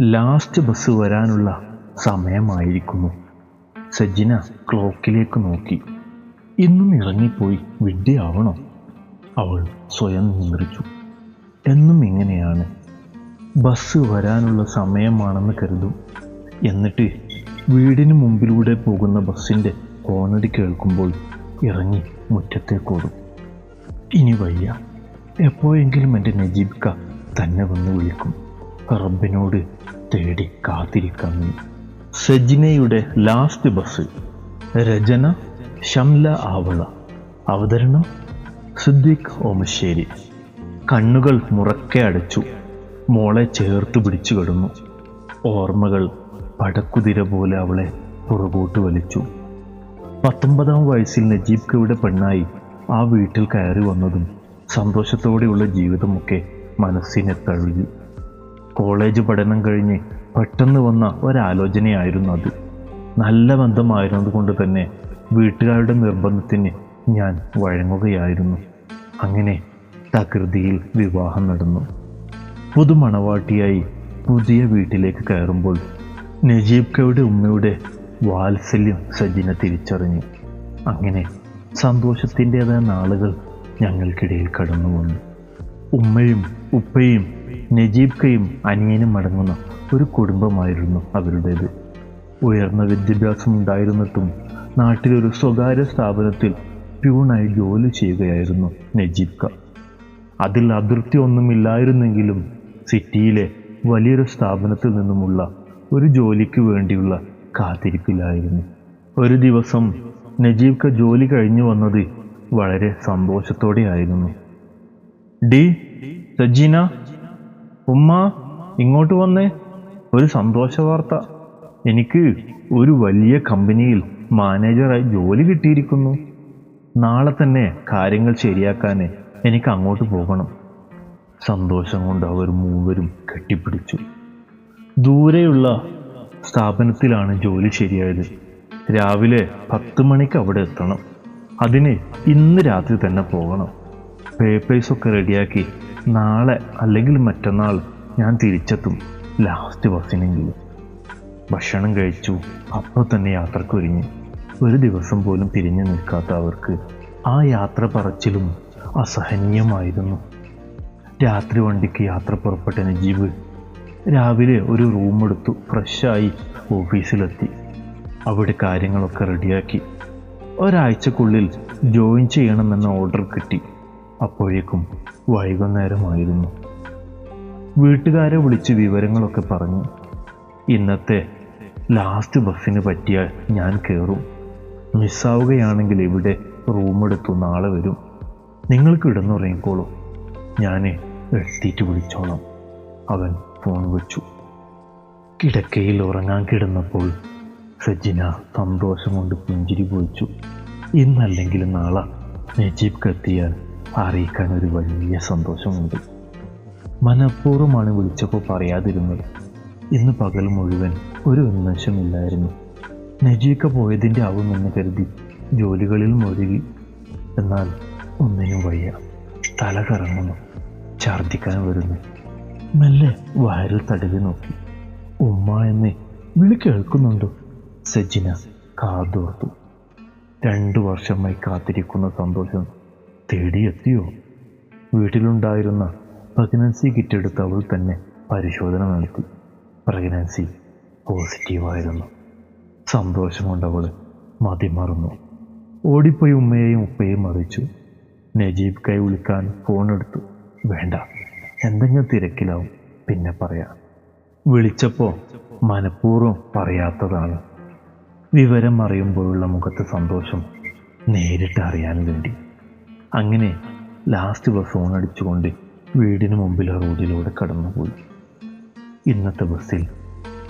Last bus വരാനുള്ള സമയമായിരിക്കുന്നു. സജ്ജിന ക്ലോക്കിലേക്ക് നോക്കി. ഇന്നും ഇറങ്ങിപ്പോയി വിഡ്ഢിയാവണോ. അവൾ സ്വയം നിയന്ത്രിച്ചു. എന്നും ഇങ്ങനെയാണ്. ബസ് വരാനുള്ള സമയമാണെന്ന് കരുതും. എന്നിട്ട് വീടിന് മുമ്പിലൂടെ പോകുന്ന ബസ്സിന്റെ ഹോണടി കേൾക്കുമ്പോൾ ഇറങ്ങി മുറ്റത്തേക്കോടും. ഇനി വയ്യ. എപ്പോഴെങ്കിലും എന്റെ നജീബ്ക തന്നെ വന്ന് വിളിക്കും. റബ്ബിനോട് തേടി കാത്തിരിക്കുന്നു. സജിനയുടെ ലാസ്റ്റ് ബസ് രചന ഷംല ആവള. അവതരണം സിദ്ദിഖ് ഓമശ്ശേരി. കണ്ണുകൾ മുറക്കെ അടച്ചു. മോളെ ചേർത്ത് പിടിച്ചു കിടന്നു. ഓർമ്മകൾ പടക്കുതിര പോലെ അവളെ പുറകോട്ട് വലിച്ചു. പത്തൊമ്പതാം വയസ്സിൽ നജീബ് നജീബ്ക്കയുടെ പെണ്ണായി ആ വീട്ടിൽ കയറി വന്നതും സന്തോഷത്തോടെയുള്ള ജീവിതമൊക്കെ മനസ്സിനെ തഴുകി. കോളേജ് പഠനം കഴിഞ്ഞ് പെട്ടെന്ന് വന്ന ഒരാലോചനയായിരുന്നു അത്. നല്ല ബന്ധമായിരുന്നതുകൊണ്ട് തന്നെ വീട്ടുകാരുടെ നിർബന്ധത്തിന് ഞാൻ വഴങ്ങുകയായിരുന്നു. അങ്ങനെ തകൃതിയിൽ വിവാഹം നടന്നു. പുതുമണവാട്ടിയായി പുതിയ വീട്ടിലേക്ക് കയറുമ്പോൾ നജീബ് കയുടെ ഉമ്മയുടെ വാത്സല്യം സജിന തിരിച്ചറിഞ്ഞു. അങ്ങനെ സന്തോഷത്തിന്റെതായ നാളുകൾ ഞങ്ങൾക്കിടയിൽ കടന്നു വന്നു ഉമ്മയും ഉപ്പയും നജീബ്ക്കയും അനിയനും അടങ്ങുന്ന ഒരു കുടുംബമായിരുന്നു അവരുടേത്. ഉയർന്ന വിദ്യാഭ്യാസം ഉണ്ടായിരുന്നിട്ടും നാട്ടിലൊരു സ്വകാര്യ സ്ഥാപനത്തിൽ പ്യൂണായി ജോലി ചെയ്യുകയായിരുന്നു നജീബ് ക അതിൽ അതിർത്തി ഒന്നുമില്ലായിരുന്നെങ്കിലും സിറ്റിയിലെ വലിയൊരു സ്ഥാപനത്തിൽ നിന്നുമുള്ള ഒരു ജോലിക്ക് വേണ്ടിയുള്ള കാത്തിരിപ്പിലായിരുന്നു. ഒരു ദിവസം നജീബ് ക ജോലി കഴിഞ്ഞു വന്നത് വളരെ സന്തോഷത്തോടെയായിരുന്നു. ഡി സജീന ഉമ്മ ഇങ്ങോട്ട് വന്നേ. ഒരു സന്തോഷ വാർത്ത. എനിക്ക് ഒരു വലിയ കമ്പനിയിൽ മാനേജറായി ജോലി കിട്ടിയിരിക്കുന്നു. നാളെ തന്നെ കാര്യങ്ങൾ ശരിയാക്കാൻ എനിക്ക് അങ്ങോട്ട് പോകണം. സന്തോഷം കൊണ്ട് അവർ മൂവരും കെട്ടിപ്പിടിച്ചു. ദൂരെയുള്ള സ്ഥാപനത്തിലാണ് ജോലി ശരിയായത്. രാവിലെ പത്ത് മണിക്ക് അവിടെ എത്തണം. അതിന് ഇന്ന് രാത്രി തന്നെ പോകണം. പേപ്പേഴ്സൊക്കെ റെഡിയാക്കി നാളെ അല്ലെങ്കിൽ മറ്റന്നാൾ ഞാൻ തിരിച്ചെത്തും. ലാസ്റ്റ് ബസ്സിനെങ്കിലും ഭക്ഷണം കഴിച്ചു. അപ്പോൾ തന്നെ യാത്രക്കൊരുങ്ങി ഒരു ദിവസം പോലും തിരിഞ്ഞു നിൽക്കാത്ത അവർക്ക് ആ യാത്ര പറച്ചിലും അസഹനീയമായിരുന്നു. രാത്രി വണ്ടിക്ക് യാത്ര പുറപ്പെട്ട നജീബ് രാവിലെ ഒരു റൂം എടുത്തു ഫ്രഷായി ഓഫീസിലെത്തി. അവിടെ കാര്യങ്ങളൊക്കെ റെഡിയാക്കി ഒരാഴ്ചക്കുള്ളിൽ ജോയിൻ ചെയ്യണമെന്ന ഓർഡർ കിട്ടി. അപ്പോഴേക്കും വൈകുന്നേരമായിരുന്നു. വീട്ടുകാരെ വിളിച്ച് വിവരങ്ങളൊക്കെ പറഞ്ഞു. ഇന്നത്തെ ലാസ്റ്റ് ബസ്സിന് പറ്റിയാൽ ഞാൻ കയറും. മിസ്സാവുകയാണെങ്കിൽ ഇവിടെ റൂമെടുത്തു നാളെ വരും. നിങ്ങൾക്ക് ഇടന്നുറങ്ങിക്കോളൂ ഞാൻ എത്തിയിട്ട് വിളിച്ചോളാം. അവൻ ഫോൺ വെച്ചു. കിടക്കയിൽ ഉറങ്ങാൻ കിടന്നപ്പോൾ സജിന സന്തോഷം കൊണ്ട് പുഞ്ചിരി പൊഴിച്ചു ഇന്നല്ലെങ്കിൽ നാളെ നജീബ് എത്തിയാൽ അറിയിക്കാൻ ഒരു വലിയ സന്തോഷമുണ്ട്. മനഃപൂർവമാണ് വിളിച്ചപ്പോൾ പറയാതിരുന്നത്. ഇന്ന് പകൽ മുഴുവൻ ഒരു ഉന്മേഷമില്ലായിരുന്നു. നജീക്ക പോയതിന്റെ ആവുമെന്ന് കരുതി ജോലികളിൽ മുഴുകി. എന്നാൽ ഒന്നിനും വയ്യ. തല കറങ്ങുന്നു. ഛർദ്ദിക്കാൻ വരുന്നു. മെല്ലെ വയറിൽ തടവി നോക്കി. ഉമ്മ എന്ന് വിളി കേൾക്കുന്നുണ്ടോ? സജിന കാതോർത്തു. രണ്ടു വർഷമായി കാത്തിരിക്കുന്ന സന്തോഷം തേടിയെത്തിയോ? വീട്ടിലുണ്ടായിരുന്ന പ്രഗ്നൻസി കിറ്റ് എടുത്ത് അവൾ തന്നെ പരിശോധന നടത്തി. പ്രഗ്നൻസി പോസിറ്റീവായിരുന്നു. സന്തോഷം കൊണ്ട് അവൾ മതിമറന്നു ഓടിപ്പോയി ഉമ്മയെയും ഉപ്പയെയും മറിച്ചു നജീബ് കൈ വിളിക്കാൻ ഫോൺ എടുത്തു. വേണ്ട എന്തെങ്കിലും തിരക്കിലാവും. പിന്നെ പറയാം. വിളിച്ചപ്പോൾ മനഃപൂർവം പറയാത്തതാണ്. വിവരം അറിയുമ്പോഴുള്ള മുഖത്തെ സന്തോഷം നേരിട്ട് അറിയാൻ വേണ്ടി. അങ്ങനെ ലാസ്റ്റ് ബസ് ഫോൺ അടിച്ചുകൊണ്ട് വീടിന് മുമ്പിലെ റോഡിലൂടെ കടന്നുപോയി. ഇന്നത്തെ ബസ്സിൽ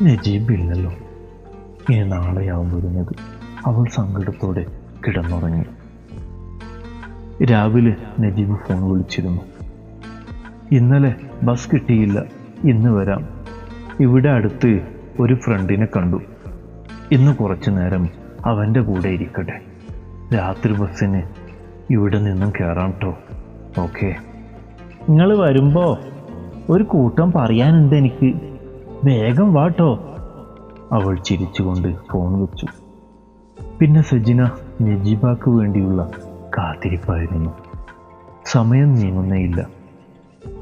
നജീബ് ഇല്ലല്ലോ ഇനി നാളെയാവും വരുന്നത്. അവൾ സങ്കടത്തോടെ കിടന്നുറങ്ങി. രാവിലെ നജീബ് ഫോൺ വിളിച്ചിരുന്നു. ഇന്നലെ ബസ് കിട്ടിയില്ല. ഇന്ന് വരാം. ഇവിടെ അടുത്ത് ഒരു ഫ്രണ്ടിനെ കണ്ടു. ഇന്ന് കുറച്ചു നേരം അവന്റെ കൂടെ ഇരിക്കട്ടെ. രാത്രി ബസ്സിന് ഇവിടെ നിന്നും കയറാം കേട്ടോ ഓക്കെ. നിങ്ങൾ വരുമ്പോൾ ഒരു കൂട്ടം പറയാനുണ്ട് എനിക്ക്. വേഗം വാട്ടോ അവൾ ചിരിച്ചുകൊണ്ട് ഫോൺ വെച്ചു. പിന്നെ സജിന നജീബാക്ക് വേണ്ടിയുള്ള കാത്തിരിപ്പായിരുന്നു. സമയം നീങ്ങുന്നേയില്ല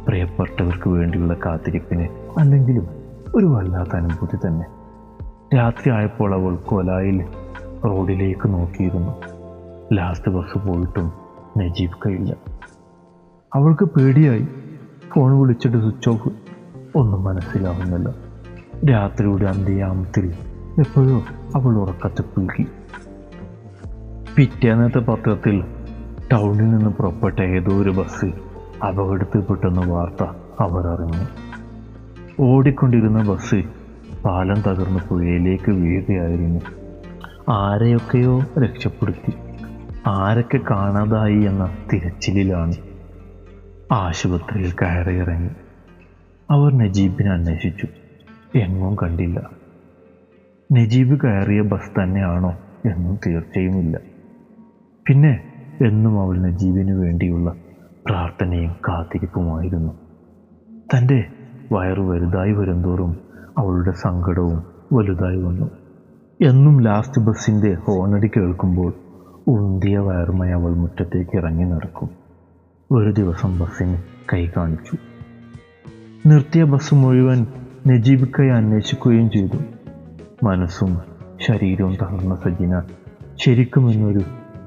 പ്രിയപ്പെട്ടവർക്ക് വേണ്ടിയുള്ള കാത്തിരിപ്പിന് അല്ലെങ്കിലും ഒരു വല്ലാത്ത അനുഭൂതി തന്നെ. രാത്രി ആയപ്പോൾ അവൾ കൊലായിൽ റോഡിലേക്ക് നോക്കിയിരുന്നു. ലാസ്റ്റ് ബസ് പോയിട്ടും നജീബ് കയ്യില്ല. അവൾക്ക് പേടിയായി. ഫോൺ വിളിച്ചിട്ട് സ്വിച്ച് ഓഫ്. ഒന്നും മനസ്സിലാവുന്നില്ല. രാത്രിയുടെ അന്ത്യയാമത്തിൽ എപ്പോഴോ അവൾ ഉറക്കത്തെ പുൽകി പിറ്റേന്നത്തെ പത്രത്തിൽ ടൗണിൽ നിന്ന് പുറപ്പെട്ട ഏതോ ഒരു ബസ് അപകടത്തിൽപ്പെട്ടെന്ന വാർത്ത അവർ അറിഞ്ഞു. ഓടിക്കൊണ്ടിരുന്ന ബസ് പാലം തകർന്ന് പുഴയിലേക്ക് വീഴുകയായിരുന്നു. ആരെയൊക്കെയോ രക്ഷപ്പെടുത്തി. ആരൊക്കെ കാണാതായി എന്ന തിരച്ചിലിലാണ് ആശുപത്രിയിൽ കയറിയിറങ്ങി. അവർ നജീബിനെ അന്വേഷിച്ചു. എങ്ങും കണ്ടില്ല. നജീബ് കയറിയ ബസ് തന്നെയാണോ എന്നും തീർച്ചയുമില്ല. പിന്നെ എന്നും അവൾ നജീബിന് വേണ്ടിയുള്ള പ്രാർത്ഥനയും കാത്തിരിപ്പുമായിരുന്നു. തന്റെ വയറ് വലുതായി വരുന്തോറും അവളുടെ സങ്കടവും വലുതായി വന്നു. എന്നും ലാസ്റ്റ് ബസ്സിന്റെ ഹോണടി കേൾക്കുമ്പോൾ ഉന്തിയ വയറുമായി അവൾ മുറ്റത്തേക്ക് ഇറങ്ങി നടക്കും. ഒരു ദിവസം ബസ്സിന് കൈ കാണിച്ചു. നിർത്തിയ ബസ് മുഴുവൻ നജീബിക്കായി അന്വേഷിക്കുകയും ചെയ്തു. മനസ്സും ശരീരവും തകർന്ന സജിന ശരിക്കും ഇന്നൊരു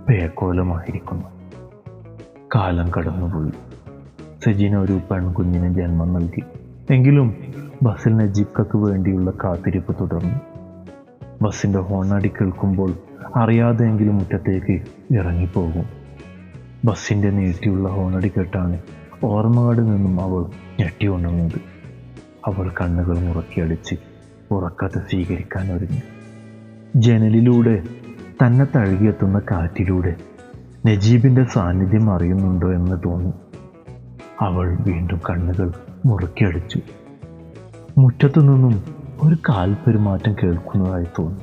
പേക്കോലമായിരിക്കുന്നു. കാലം കടന്നുപോയി സജിന ഒരു പെൺകുഞ്ഞിന് ജന്മം നൽകി. എങ്കിലും ബസ്സിൽ നജീബ്ക്കു വേണ്ടിയുള്ള കാത്തിരിപ്പ് തുടർന്നു. ബസ്സിന്റെ ഹോണടി കേൾക്കുമ്പോൾ അറിയാതെയെങ്കിലും മുറ്റത്തേക്ക് ഇറങ്ങിപ്പോകും. ബസ്സിന്റെ നീട്ടിയുള്ള ഹോണടി കേട്ടാണ് ഓർമ്മകളിൽ നിന്നും അവൾ ഞെട്ടി ഉണർന്നത്. അവൾ കണ്ണുകൾ മുറക്കിയടിച്ച് ഉറക്കത്തെ സ്വീകരിക്കാൻ ഒരുങ്ങി. ജനലിലൂടെ തന്നെ തഴുകിയെത്തുന്ന കാറ്റിലൂടെ നജീബിന്റെ സാന്നിധ്യം അറിയുന്നുണ്ടോ എന്ന് തോന്നി. അവൾ വീണ്ടും കണ്ണുകൾ മുറുക്കിയടിച്ചു മുറ്റത്തു നിന്നും ഒരു കാൽപെരുമാറ്റം കേൾക്കുന്നതായി തോന്നി.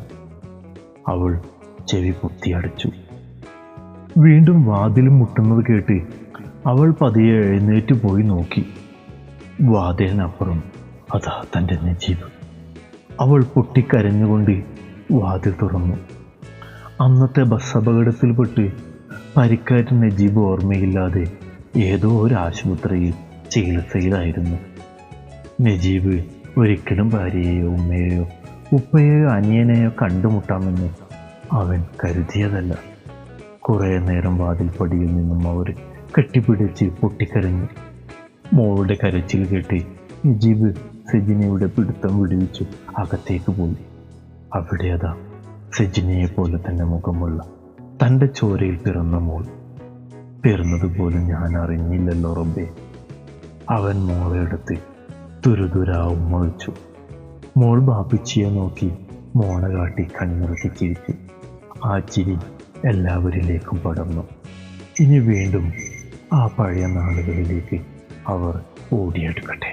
അവൾ ചെവി പൊത്തിയടച്ചു വീണ്ടും വാതിലും മുട്ടുന്നത് കേട്ട് അവൾ പതിയെ എഴുന്നേറ്റ് പോയി നോക്കി. വാതിലിനപ്പുറം അതാ തന്റെ നജീബ്. അവൾ പൊട്ടിക്കരഞ്ഞുകൊണ്ട് വാതിൽ തുറന്നു. അന്നത്തെ ബസ് അപകടത്തിൽപ്പെട്ട് പരിക്കേറ്റ നജീബ് ഓർമ്മയില്ലാതെ ഏതോ ഒരു ആശുപത്രിയിൽ ചികിത്സയിലായിരുന്നു. നജീബ് ഒരിക്കലും ഭാര്യയെയോ ഉമ്മയെയോ ഉപ്പയെയോ അനിയനെയോ കണ്ടുമുട്ടാമെന്ന് അവൻ കരുതിയതല്ല. കുറേ നേരം വാതിൽപ്പടിയിൽ നിന്നും അവർ കെട്ടിപ്പിടിച്ച് പൊട്ടിക്കരഞ്ഞു. മോളുടെ കരച്ചിൽ കേട്ട് നജീബ് സെജിനയുടെ പിടുത്തം വിടുവിച്ചു അകത്തേക്ക് പോയി. അവിടെ അതാ സെജിനയെ പോലെ തന്നെ മുഖമുള്ള തന്റെ ചോരയിൽ പിറന്ന മോൾ. പിറന്നതുപോലും ഞാൻ അറിഞ്ഞില്ലല്ലോ റബ്ബേ. അവൻ മോളെ എടുത്ത് തുരുതുരാ ഉമ്മ വെച്ചു മോൾ ബാപ്പിച്ചിയെ നോക്കി മോണ കാട്ടി കണ്ണിറുക്കി ചിരിച്ചു. ആ ചിരി എല്ലാവരിലേക്കും പടർന്നു. ഇനി വീണ്ടും ആ പഴയ നാളുകളിലേക്ക് അവർ ഓടിയെടുക്കട്ടെ.